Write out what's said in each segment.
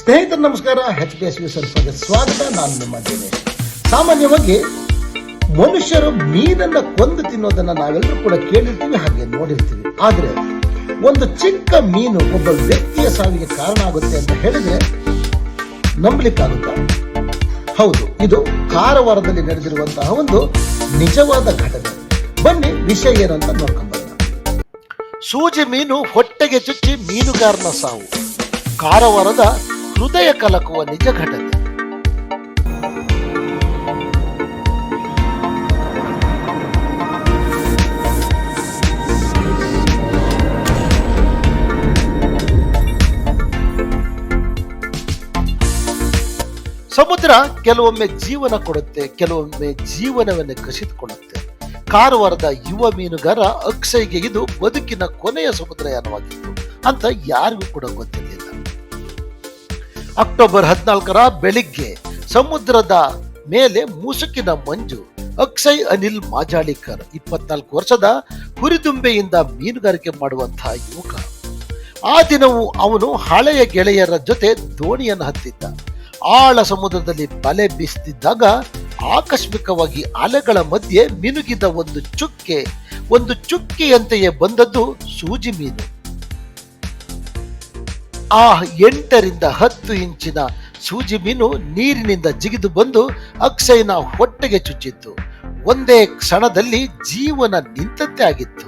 ಸ್ನೇಹಿತರು, ನಮಸ್ಕಾರ. H P S ಸ್ವಾಗತ. ನಾನು ನಿಮ್ಮ ದಿನೇಶ್ ಸಾಮಾನ್ಯವಾಗಿ ಮನುಷ್ಯರು ಮೀನನ್ನ ಕೊಂದು ತಿನ್ನೋದನ್ನ ನಾವೆಲ್ಲರೂ ಕೂಡ ಕೇಳಿರ್ತೀವಿ, ಹಾಗೆ ನೋಡಿರ್ತೀವಿ. ಆದ್ರೆ ಒಂದು ಚಿಕ್ಕ ಮೀನು ಒಬ್ಬ ವ್ಯಕ್ತಿಯ ಸಾವಿಗೆ ಕಾರಣ ಆಗುತ್ತೆ ಅಂತ ಹೇಳಿದ್ರೆ ನಂಬಲಿಕ್ಕಾಗುತ್ತಾ? ಹೌದು, ಇದು ಕಾರವಾರದಲ್ಲಿ ನಡೆದಿರುವಂತಹ ಒಂದು ನಿಜವಾದ ಘಟನೆ. ಬನ್ನಿ, ವಿಷಯ ಏನು ಅಂತ ಸೂಜಿ ಮೀನು ಹೊಟ್ಟೆಗೆ ಚುಚ್ಚಿ ಮೀನುಗಾರನ ಸಾವು. ಕಾರವಾರದ ಹೃದಯ ಕಲಕುವ ನಿಜ ಘಟನೆ. ಸಮುದ್ರ ಕೆಲವೊಮ್ಮೆ ಜೀವನ ಕೊಡುತ್ತೆ, ಕೆಲವೊಮ್ಮೆ ಜೀವನವನ್ನೇ ಕಸಿದುಕೊಳ್ಳುತ್ತೆ. ಕಾರವಾರದ ಯುವ ಮೀನುಗಾರ ಅಕ್ಷಯ್ಗೆ ಇದು ಬದುಕಿನ ಕೊನೆಯ ಸಮುದ್ರಯಾನವಾಗಿತ್ತು ಅಂತ ಯಾರಿಗೂ ಕೂಡ ಗೊತ್ತಿರಲಿಲ್ಲ ಅಕ್ಟೋಬರ್ ಹದಿನಾಲ್ಕರ ಬೆಳಿಗ್ಗೆ ಸಮುದ್ರದ ಮೇಲೆ ಮುಸುಕಿನ ಮಂಜು, ಅಕ್ಷಯ್ ಅನಿಲ್ ಮಾಜಾಳಿಕರ್ ಇಪ್ಪತ್ನಾಲ್ಕು ವರ್ಷದ ಹುರಿದುಂಬೆಯಿಂದ ಮೀನುಗಾರಿಕೆ ಮಾಡುವಂತಹ ಯುವಕ. ಆ ದಿನವೂ ಅವನು ಹಳೆಯ ಗೆಳೆಯರ ಜೊತೆ ದೋಣಿಯನ್ನು ಹತ್ತಿದ್ದ. ಆಳ ಸಮುದ್ರದಲ್ಲಿ ಬಲೆ ಬೀಸ್ತಿದ್ದಾಗ ಆಕಸ್ಮಿಕವಾಗಿ ಅಲೆಗಳ ಮಧ್ಯೆ ಮಿನುಗಿದ ಒಂದು ಚುಕ್ಕೆ, ಒಂದು ಚುಕ್ಕೆಯಂತೆಯೇ ಬಂದದ್ದು ಸೂಜಿ ಮೀನು. ಆ ಎಂಟರಿಂದ ಹತ್ತು ಇಂಚಿನ ಸೂಜಿ ಮೀನು ನೀರಿನಿಂದ ಜಿಗಿದು ಬಂದು ಅಕ್ಷಯ್ನ ಹೊಟ್ಟೆಗೆ ಚುಚ್ಚಿತ್ತು. ಒಂದೇ ಕ್ಷಣದಲ್ಲಿ ಜೀವನ ನಿಂತಂತೆ ಆಗಿತ್ತು.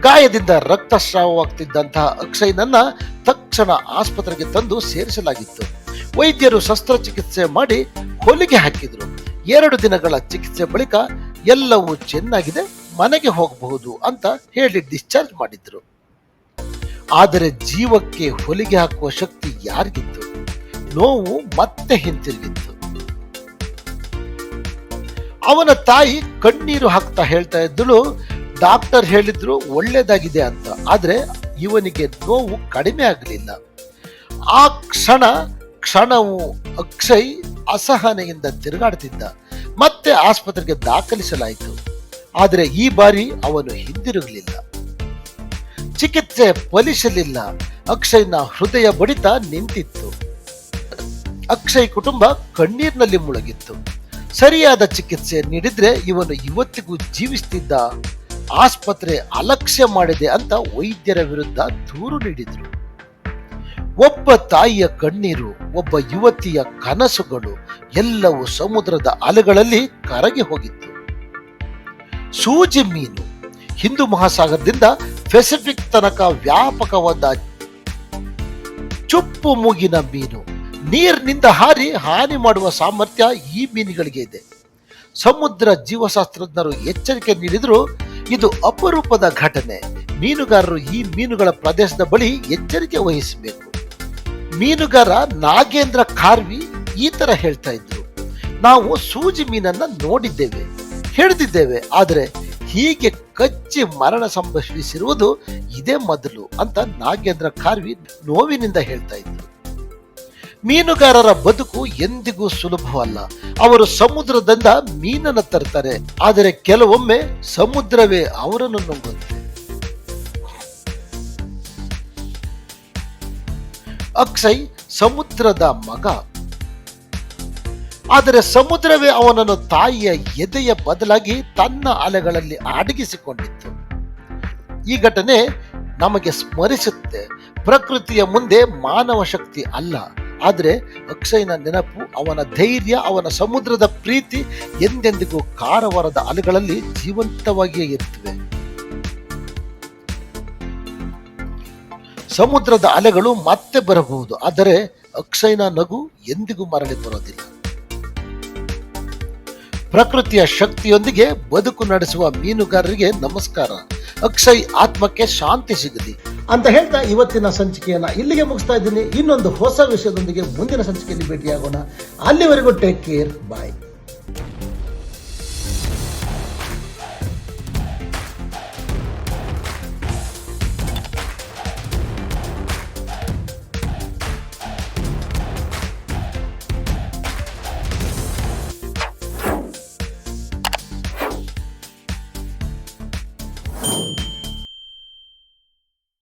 ಗಾಯದಿಂದ ರಕ್ತಸ್ರಾವವಾಗ್ತಿದ್ದಂತಹ ಅಕ್ಷಯ್ನನ್ನ ತಕ್ಷಣ ಆಸ್ಪತ್ರೆಗೆ ತಂದು ಸೇರಿಸಲಾಗಿತ್ತು. ವೈದ್ಯರು ಶಸ್ತ್ರಚಿಕಿತ್ಸೆ ಮಾಡಿ ಹೊಲಿಗೆ ಹಾಕಿದ್ರು. ಎರಡು ದಿನಗಳ ಚಿಕಿತ್ಸೆ ಬಳಿಕ ಎಲ್ಲವೂ ಚೆನ್ನಾಗಿದೆ, ಮನೆಗೆ ಹೋಗಬಹುದು ಅಂತ ಹೇಳಿ ಡಿಸ್ಚಾರ್ಜ್ ಮಾಡಿದ್ರು. ಆದರೆ ಜೀವಕ್ಕೆ ಹೊಲಿಗೆ ಹಾಕುವ ಶಕ್ತಿ ಯಾರಿಗಿತ್ತು? ನೋವು ಮತ್ತೆ ಹಿಂತಿರುಗಿತ್ತು. ಅವನ ತಾಯಿ ಕಣ್ಣೀರು ಹಾಕ್ತಾ ಹೇಳ್ತಾ ಇದ್ದಳು, ಡಾಕ್ಟರ್ ಹೇಳಿದ್ರು ಒಳ್ಳೇದಾಗಿದೆ ಅಂತ, ಆದ್ರೆ ಇವನಿಗೆ ನೋವು ಕಡಿಮೆ ಆಗಲಿಲ್ಲ. ಆ ಕ್ಷಣ, ಕ್ಷಣವು ಅಕ್ಷಯ್ ಅಸಹನೆಯಿಂದ ತಿರುಗಾಡ್ತಿದ್ದ, ಮತ್ತೆ ಆಸ್ಪತ್ರೆಗೆ ದಾಖಲಿಸಲಾಯಿತು. ಆದರೆ ಈ ಬಾರಿ ಅವನು ಹಿಂದಿರುಗಲಿಲ್ಲ. ಚಿಕಿತ್ಸೆ ಫಲಿಸಲಿಲ್ಲ. ಅಕ್ಷಯ್ನ ಹೃದಯ ಬಡಿತ ನಿಂತಿತ್ತು. ಅಕ್ಷಯ್ ಕುಟುಂಬ ಕಣ್ಣೀರಿನಲ್ಲಿ ಮುಳುಗಿತ್ತು. ಸರಿಯಾದ ಚಿಕಿತ್ಸೆ ನೀಡಿದ್ರೆ ಇವನು ಇವತ್ತಿಗೂ ಜೀವಿಸ್ತಿದ್ದ. ಆಸ್ಪತ್ರೆ ಅಲಕ್ಷ್ಯ ಮಾಡಿದೆ ಅಂತ ವೈದ್ಯರ ವಿರುದ್ಧ ದೂರು ನೀಡಿದ್ರು. ಒಬ್ಬ ತಾಯಿಯ ಕಣ್ಣೀರು, ಒಬ್ಬ ಯುವತಿಯ ಕನಸುಗಳು ಎಲ್ಲವೂ ಸಮುದ್ರದ ಅಲೆಗಳಲ್ಲಿ ಕರಗಿ ಹೋಗಿತ್ತು. ಸೂಜಿ ಮೀನು ಹಿಂದೂ ಮಹಾಸಾಗರದಿಂದ ಪೆಸಿಫಿಕ್ ತನಕ ವ್ಯಾಪಕವಾದ ಚುಪ್ಪು ಮೂಗಿನ ಮೀನು. ನೀರಿನಿಂದ ಹಾರಿ ಹಾನಿ ಮಾಡುವ ಸಾಮರ್ಥ್ಯ ಈ ಮೀನುಗಳಿಗೆ ಇದೆ. ಸಮುದ್ರ ಜೀವಶಾಸ್ತ್ರಜ್ಞರು ಎಚ್ಚರಿಕೆ ನೀಡಿದ್ರು, ಇದು ಅಪರೂಪದ ಘಟನೆ. ಮೀನುಗಾರರು ಈ ಮೀನುಗಳ ಪ್ರದೇಶದ ಬಳಿ ಎಚ್ಚರಿಕೆ ವಹಿಸಬೇಕು. ಮೀನುಗಾರ ನಾಗೇಂದ್ರ ಖಾರ್ವಿ ಈ ತರ ಹೇಳ್ತಾ ಇದ್ರು. ನಾವು ಸೂಜಿ ಮೀನನ್ನ ನೋಡಿದ್ದೇವೆ, ಹಿಡಿದಿದ್ದೇವೆ, ಆದರೆ ಹೀಗೆ ಕಚ್ಚಿ ಮರಣ ಸಂಭವಿಸಿರುವುದು ಇದೇ ಮೊದಲು ಅಂತ ನಾಗೇಂದ್ರ ಖಾರ್ವಿ ನೋವಿನಿಂದ ಹೇಳ್ತಾ ಇದ್ರು. ಮೀನುಗಾರರ ಬದುಕು ಎಂದಿಗೂ ಸುಲಭವಲ್ಲ. ಅವರು ಸಮುದ್ರದಿಂದ ಮೀನನ್ನು ತರ್ತಾರೆ. ಆದರೆ ಕೆಲವೊಮ್ಮೆ ಸಮುದ್ರವೇ ಅವರನ್ನು ನುಂಗುತ್ತೆ. ಅಕ್ಷಯ್ ಸಮುದ್ರದ ಮಗ. ಆದರೆ ಸಮುದ್ರವೇ ಅವನನ್ನು ತಾಯಿಯ ಎದೆಯ ಬದಲಾಗಿ ತನ್ನ ಅಲೆಗಳಲ್ಲಿ ಅಡಗಿಸಿಕೊಂಡಿತ್ತು. ಈ ಘಟನೆ ನಮಗೆ ಸ್ಮರಿಸುತ್ತೆ. ಪ್ರಕೃತಿಯ ಮುಂದೆ ಮಾನವ ಶಕ್ತಿ ಅಲ್ಲ. ಆದರೆ ಅಕ್ಷಯ್ನ ನೆನಪು, ಅವನ ಧೈರ್ಯ, ಅವನ ಸಮುದ್ರದ ಪ್ರೀತಿ ಎಂದೆಂದಿಗೂ ಕಾರವಾರದ ಅಲೆಗಳಲ್ಲಿ ಜೀವಂತವಾಗಿಯೇ ಇರುತ್ತವೆ. ಸಮುದ್ರದ ಅಲೆಗಳು ಮತ್ತೆ ಬರಬಹುದು. ಆದರೆ ಅಕ್ಷಯನ ನಗು ಎಂದಿಗೂ ಮರಳಿ ಬರೋದಿಲ್ಲ. ಪ್ರಕೃತಿಯ ಶಕ್ತಿಯೊಂದಿಗೆ ಬದುಕು ನಡೆಸುವ ಮೀನುಗಾರರಿಗೆ ನಮಸ್ಕಾರ. ಅಕ್ಷಯ್ ಆತ್ಮಕ್ಕೆ ಶಾಂತಿ ಸಿಗಲಿ ಅಂತ ಹೇಳ್ತಾ ಇವತ್ತಿನ ಸಂಚಿಕೆಯನ್ನ ಇಲ್ಲಿಗೆ ಮುಗಿಸ್ತಾ ಇದ್ದೀನಿ. ಇನ್ನೊಂದು ಹೊಸ ವಿಷಯದೊಂದಿಗೆ ಮುಂದಿನ ಸಂಚಿಕೆಯಲ್ಲಿ ಭೇಟಿಯಾಗೋಣ. ಅಲ್ಲಿವರೆಗೂ ಟೇಕ್ ಕೇರ್ ಬಾಯ್